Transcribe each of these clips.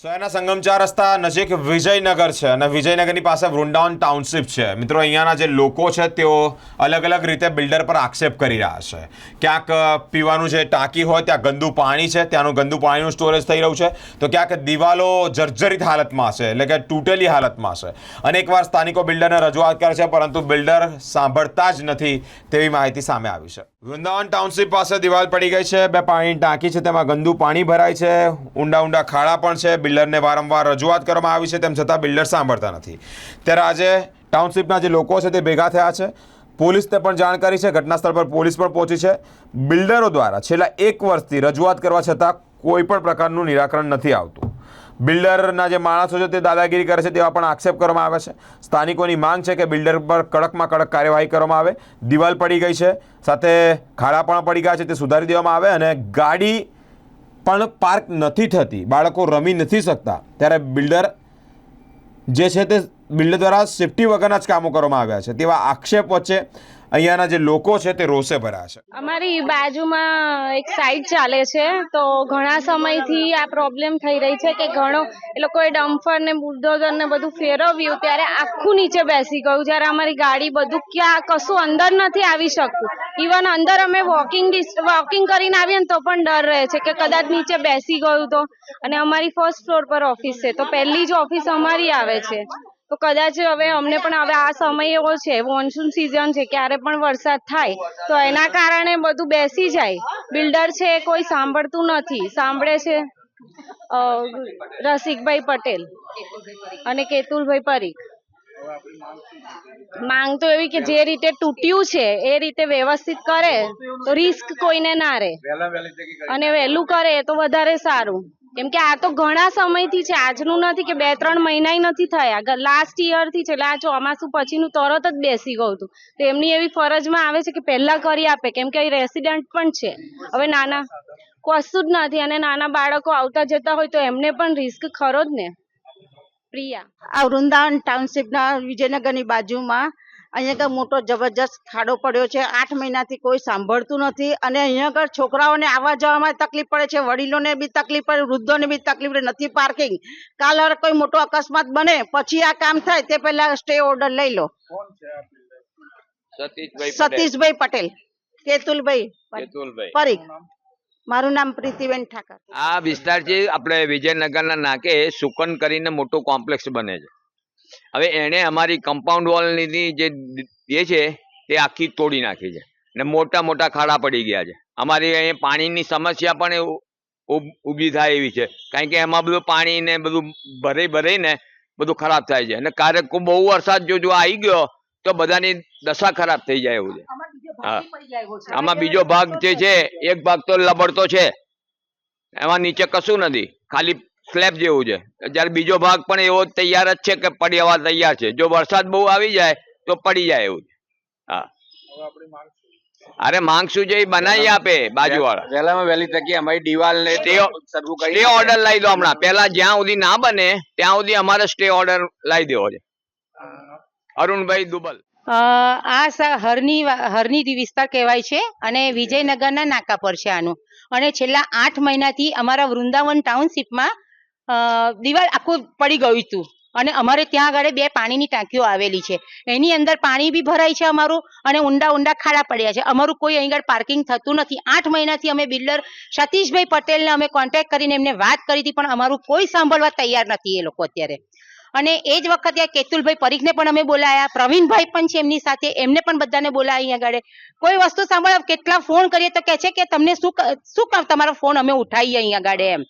શહેરના સંગમ ચાર રસ્તા નજીક વિજયનગર છે અને વિજયનગરની પાસે વૃંદાવન ટાઉનશીપ છે. મિત્રો, અહીંયાના જે લોકો છે, તેઓ અલગ અલગ રીતે બિલ્ડર પર આક્ષેપ કરી રહ્યા છે. ક્યાંક પીવાનું જે ટાંકી હોય, ત્યાં ગંદુ પાણી છે, ત્યાંનું ગંદુ પાણીનું સ્ટોરેજ થઈ રહ્યું છે. તો ક્યાંક દિવાલો જર્જરિત હાલતમાં છે, એટલે કે તૂટેલી હાલતમાં છે. અને એકવાર સ્થાનિકો બિલ્ડરને રજૂઆત કરે છે, પરંતુ બિલ્ડર સાંભળતા જ નથી તેવી માહિતી સામે આવી છે. વૃંદાવન ટાઉનશીપ પાસે દિવાલ પડી ગઈ છે. બે પાણીની ટાંકી છે. તેમાં ગંદુ પાણી ભરાય છે. ઊંડા ઊંડા ખાડા પણ છે. બિલ્ડરને વારંવાર રજૂઆત કરવામાં આવી છે. તેમ છતાં બિલ્ડર સાંભળતા નથી. ત્યારે આજે ટાઉનશીપના જે લોકો છે તે ભેગા થયા છે. પોલીસને પણ જાણ કરી છે. ઘટના સ્થળ પર પોલીસ પણ પહોંચી છે. બિલ્ડરો દ્વારા છેલ્લા એક વર્ષથી રજૂઆત કરવા છતાં કોઈ પણ પ્રકારનું નિરાકરણ નથી આવતું. બિલ્ડરના જે માણસો છે તે દાદાગીરી કરે છે તેવા પણ આક્ષેપ કરવામાં આવે છે. સ્થાનિકોની માંગ છે કે બિલ્ડર પર કડકમાં કડક કાર્યવાહી કરવામાં આવે. દિવાલ પડી ગઈ છે, સાથે ખાડા પણ પડી ગયા છે, તે સુધારી દેવામાં આવે અને ગાડી પણ પાર્ક નથી થતી. બાળકો રમી નથી શકતા. ત્યારે બિલ્ડર જે છે તે બિલ્ડર દ્વારા સેફટી વગરના જ કામો કરવામાં આવ્યા છે. તેવા આક્ષેપ વચ્ચે અહીંયાના જે લોકો છે તે રોષે ભર્યા છે. અમારી બાજુમાં એક સાઈડ ચાલે છે, તો ઘણા સમયથી આ પ્રોબ્લેમ થઈ રહી છે કે ઘણો, એ લોકોએ ડમ્ફર ને બુલડોઝર ને બધું ફેરવ્યું, ત્યારે આખું નીચે બેસી ગયું, જ્યારે અમારી ગાડી બધું ક્યાં, કશું અંદર નથી આવી શકતું. ઇવન અંદર અમે વોકિંગ વોકિંગ કરીને આવીએ ને તો પણ ડર રહે છે કે કદાચ નીચે બેસી ગયું તો. અને અમારી ફર્સ્ટ ફ્લોર પર ઓફિસ છે, તો પહેલી જ ઓફિસ અમારી આવે છે. તો કદાચ હવે અમને પણ હવે આ સમય એવો છે મોન્સૂન સિઝન છે ક્યારે પણ વરસાદ થાય તો એના કારણે બધું બેસી જાય. બિલ્ડર છે કોઈ સાંભળતું નથી. સાંભળે છે રસિકભાઈ પટેલ અને કેતુલભાઈ પરીખ. માંગ તો એવી કે જે રીતે તૂટ્યું છે એ રીતે વ્યવસ્થિત કરે તો રિસ્ક કોઈને ના રહે. અને વહેલું કરે તો વધારે સારું. કેમ કે આ તો ઘણા સમયથી છે, આજનું નથી કે બે, ત્રણ મહિના નથી થયા. લાસ્ટ યરથી છે, એટલે આ ચોમાસું પછીનું તરત જ બેસી ગયું હતું. તો એમની એવી ફરજમાં આવે છે કે પહેલા કરી આપે, કેમ કે અહીં રેસિડન્ટ પણ છે. હવે નાના કશું જ નથી અને નાના બાળકો આવતા જતા હોય તો એમને પણ રિસ્ક ખરો જ ને. પ્રિયા. આ વૃંદાવન ટાઉનશીપના વિજયનગરની બાજુમાં અહીંયા આગળ મોટો જબરજસ્ત ખાડો પડ્યો છે. આઠ મહિનાથી કોઈ સાંભળતું નથી અને અહીંયા આગળ છોકરાઓને આવવા જવામાં તકલીફ પડે છે. વડીલોને બી તકલીફ પડે વૃદ્ધોને બી તકલીફ પડે. નથી પાર્કિંગ. કાલ હવે કોઈ મોટો અકસ્માત બને પછી આ કામ થાય તે પહેલા સ્ટે ઓર્ડર લઈ લો. સતીશભાઈ પટેલ. કેતુલભાઈ કેતુલભાઈ. પરીખ મારું નામ પ્રીતિબેન ઠાકર. આ વિસ્તાર છે આપણે વિજયનગરના નાકે સુકન કરીને મોટું કોમ્પ્લેક્સ બને છે. હવે એણે અમારી કમ્પાઉન્ડ વોલની જે એ છે તે આખી તોડી નાખી છે. ને મોટા મોટા ખાડા પડી ગયા છે. અમારી અહીંયા પાણીની સમસ્યા પણ ઊભી થાય એવી છે. કારણ કે એમાં બધું પાણી ને બધું ભરાઈ ભરાઈને બધું ખરાબ થાય છે. અને ક્યારેક બહુ વરસાદ જો જો આવી ગયો તો બધાની દશા ખરાબ થઈ જાય એવું છે. હા. આમાં બીજો ભાગ જે છે એક ભાગ તો લબડતો છે. એમાં નીચે કશું નથી. ખાલી સ્લેબ જેવું છે. જ્યારે બીજો ભાગ પણ એવો તૈયાર જ છે કે પડી આવવા તૈયાર છે. જો વરસાદ બહુ આવી જાય તો પડી જાય એવું હા. અરે માંગશું જે બનાવી આપે બાજુવાળા. વહેલામાં વહેલી તકે અમારી દિવાલ ને સ્ટે ઓર્ડર લાવી દો હમણાં. પેલા જ્યાં સુધી ના બને ત્યાં સુધી અમારે સ્ટે ઓર્ડર લાવી દેવો છે. અરુણભાઈ દુબલ. આ સ- હરની હરની વિસ્તાર કહેવાય છે અને વિજયનગરના નાકા પર છે આનું. અને છેલ્લા આઠ મહિનાથી અમારા વૃંદાવન ટાઉનશીપમાં દિવાલ આખું પડી ગયું હતું. અને અમારે ત્યાં આગળ બે પાણીની ટાંકીઓ આવેલી છે. એની અંદર પાણી બી ભરાય છે અમારું અને ઊંડા ઊંડા ખાડા પડ્યા છે. અમારું કોઈ અહીં આગળ પાર્કિંગ થતું નથી. આઠ મહિનાથી અમે બિલ્ડર સતીશભાઈ પટેલને અમે કોન્ટેક્ટ કરીને એમને વાત કરી હતી પણ અમારું કોઈ સાંભળવા તૈયાર નથી એ લોકો અત્યારે. અને એ જ વખતે આ કેતુલભાઈ પરીખને પણ અમે બોલાયા. પ્રવીણભાઈ પણ છે એમની સાથે. એમને પણ બધાને બોલાયા અહીંયા આગળ. કોઈ વસ્તુ સાંભળો કેટલા ફોન કરીએ તો કે છે કે તમને શું શું કામ? તમારો ફોન અમે ઉઠાવીએ અહીંયા આગળ એમ.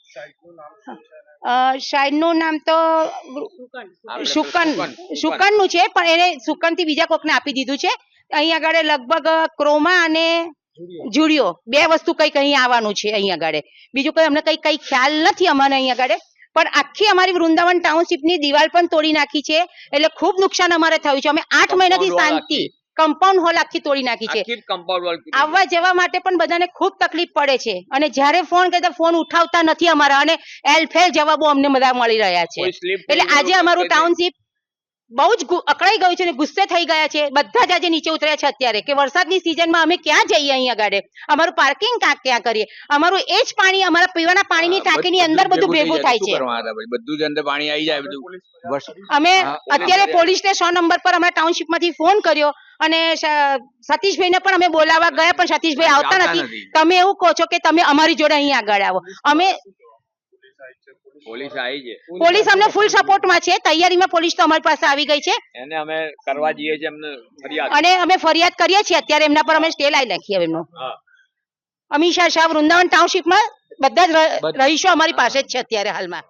અ, શાયદનું નામ તો શુકન. શુકન. નું છે પણ એને શુકનથી બીજા કોકને આપી દીધું છે. અહીંયા આગળ લગભગ ક્રોમા અને જુડિયો. બે વસ્તુ કંઈક અહીં આવવાનું છે અહીંયા આગળ. બીજું કઈ અમને કઈ કઈ ખ્યાલ નથી અમને અહીંયા આગળ. પણ આખી અમારી વૃંદાવન ટાઉનશીપની દિવાલ પણ તોડી નાખી છે. એટલે ખૂબ નુકસાન અમારે થયું છે. અમે આઠ મહિનાથી શાંતિ. કમ્પાઉન્ડ હોલ આખી તોડી નાખી છે. આવવા જવા માટે પણ બધાને ખૂબ તકલીફ પડે છે. અને જ્યારે ફોન કરતા ફોન ઉઠાવતા નથી અમારા અને એલફેલ જવાબો અમને બધા મળી રહ્યા છે. એટલે આજે અમારું ટાઉનશીપ બહુ જ અકળાઈ ગયું છે અને ગુસ્સે થઈ ગયા છે. બધા જ આજે નીચે ઉતર્યા છે અત્યારે કે વરસાદની સિઝનમાં અમે ક્યાં જઈએ અહીંયા ગાડે અમારું પાર્કિંગ ક્યાં ક્યાં કરીએ? અમારું એ જ પાણી અમારા પીવાના પાણીની ટાંકીની અંદર બધું ભેગું થાય છે. બધું જ અંદર પાણી આવી જાય બધું. અમે અત્યારે પોલીસને સો નંબર પર અમારા ટાઉનશીપમાંથી ફોન કર્યો અને સતીશભાઈને પણ અમે બોલાવવા ગયા પણ સતીશભાઈ આવતા આવતા નથી. નથી. તમે એવું કહો છો કે તમે અમારી જોડે અહીં આગળ આવો. અમે પોલીસ આવી છે. પોલીસ અમને ફૂલ સપોર્ટમાં છે. તૈયારીમાં પોલીસ તો અમારી પાસે આવી ગઈ છે. એને અમે કરવા જઈએ છીએ અમને ફરિયાદ. અને અમે ફરિયાદ કરીએ છીએ અત્યારે એમના પર અમે સ્ટે લાવી નાખીએ એમનો. હા. શાહ વૃંદાવન ટાઉનશીપમાં બધા જ રહીશો અમારી પાસે જ છે અત્યારે હાલમાં.